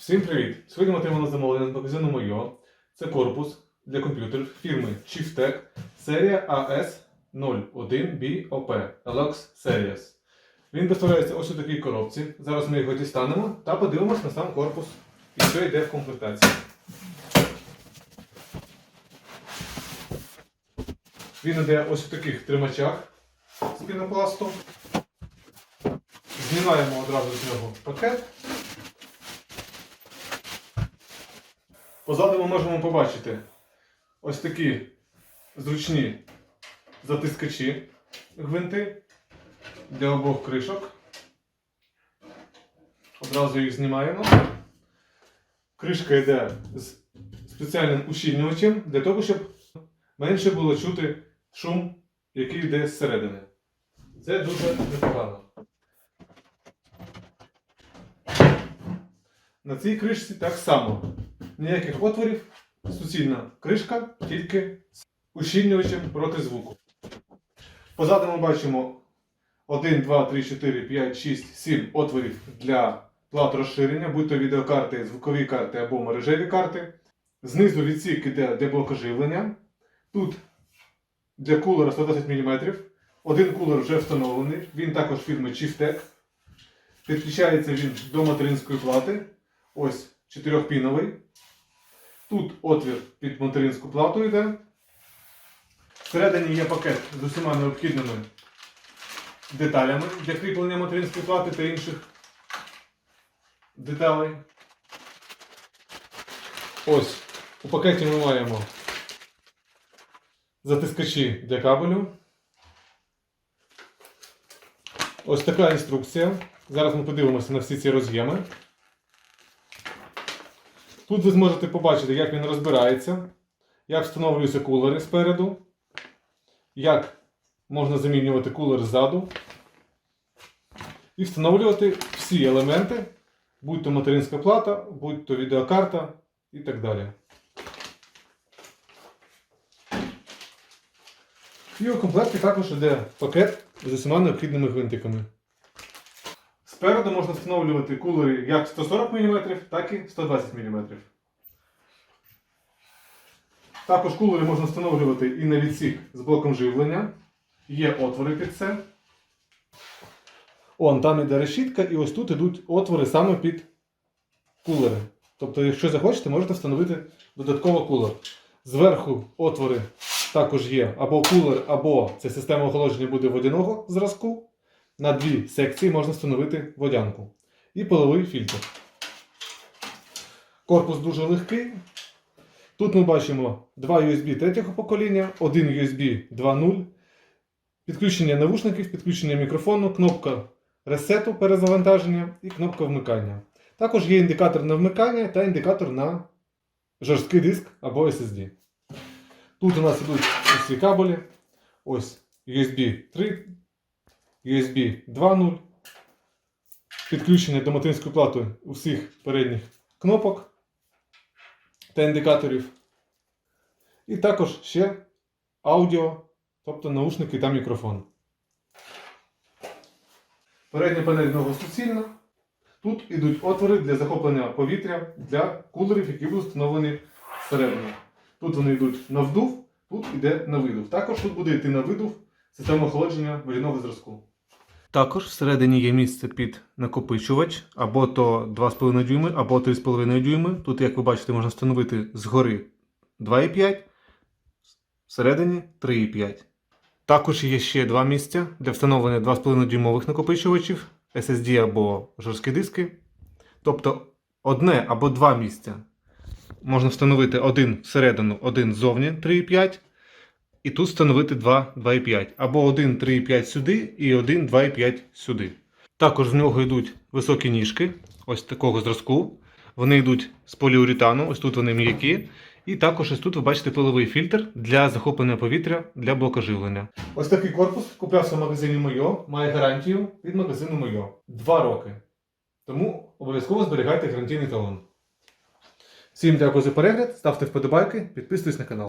Всім привіт! Сьогодні ми отримали замовлення з магазину Мойо. Це корпус для комп'ютерів фірми Chieftec серія AS01BOP Elox Series. Він доставляється ось у такій коробці. Зараз ми його дістанемо та подивимось на сам корпус і що йде в комплектації. Він йде ось у таких тримачах з пінопласту. Знімаємо одразу з нього пакет. Позаду ми можемо побачити ось такі зручні затискачі гвинти для обох кришок. Одразу їх знімаємо. Кришка йде з спеціальним ущільнювачем для того, щоб менше було чути шум, який йде зсередини. Це дуже непогано. На цій кришці так само. Ніяких отворів, суцільна кришка, тільки з ущільнювачем проти звуку. Позаду ми бачимо 1, 2, 3, 4, 5, 6, 7 отворів для плат розширення, будь то відеокарти, звукові карти або мережеві карти. Знизу відсік іде для блокоживлення. Тут для кулера 110 мм. Один кулер вже встановлений. Він також фірми Chieftec. Підключається він до материнської плати. Ось чотирьохпіновий. Тут отвір під материнську плату йде. Всередині є пакет з усіма необхідними деталями для кріплення материнської плати та інших деталей. Ось у пакеті ми маємо затискачі для кабелю. Ось така інструкція. Зараз ми подивимося на всі ці роз'єми. Тут ви зможете побачити, як він розбирається, як встановлюються кулери спереду, як можна замінювати кулер ззаду. І встановлювати всі елементи, будь то материнська плата, будь то відеокарта і так далі. І у комплекті також йде пакет з усіма необхідними гвинтиками. Спереду можна встановлювати кулери як 140 мм, так і 120 мм. Також кулери можна встановлювати і на відсік з блоком живлення. Є отвори під це. Он, там іде решітка, і ось тут ідуть отвори саме під кулери. Тобто, якщо захочете, можете встановити додатково кулер. Зверху отвори також є або кулер, або ця система охолодження буде водяного зразку. На дві секції можна встановити водянку. І половий фільтр. Корпус дуже легкий. Тут ми бачимо два USB третього покоління, один USB 2.0, підключення навушників, підключення мікрофону, кнопка ресету перезавантаження і кнопка вмикання. Також є індикатор на вмикання та індикатор на жорсткий диск або SSD. Тут у нас ідуть усі кабелі. Ось USB 3, USB 2.0, підключення до материнської плати усіх передніх кнопок та індикаторів. І також ще аудіо, тобто наушники та мікрофон. Передня панель нього суцільна. Тут йдуть отвори для захоплення повітря для кулерів, які будуть встановлені всередину. Тут вони йдуть на вдув, тут йде на видув. Також тут буде йти на видув система охолодження водяного зразку. Також всередині є місце під накопичувач, або то 2,5 дюйми, або 3,5 дюйми. Тут, як ви бачите, можна встановити згори 2,5, всередині 3,5. Також є ще два місця для встановлення 2,5 дюймових накопичувачів, SSD або жорсткі диски. Тобто одне або два місця. Можна встановити один всередину, один ззовні 3,5. І тут встановити 2 2,5. Або один 3,5 сюди і один 2,5 сюди. Також в нього йдуть високі ніжки, ось такого зразку. Вони йдуть з поліуретану, ось тут вони м'які. І також ось тут ви бачите пиловий фільтр для захоплення повітря для блокоживлення. Ось такий корпус куплявся в магазині Мойо, має гарантію від магазину Мойо. Два роки. Тому обов'язково зберігайте гарантійний талон. Всім дякую за перегляд, ставте вподобайки, підписуйтесь на канал.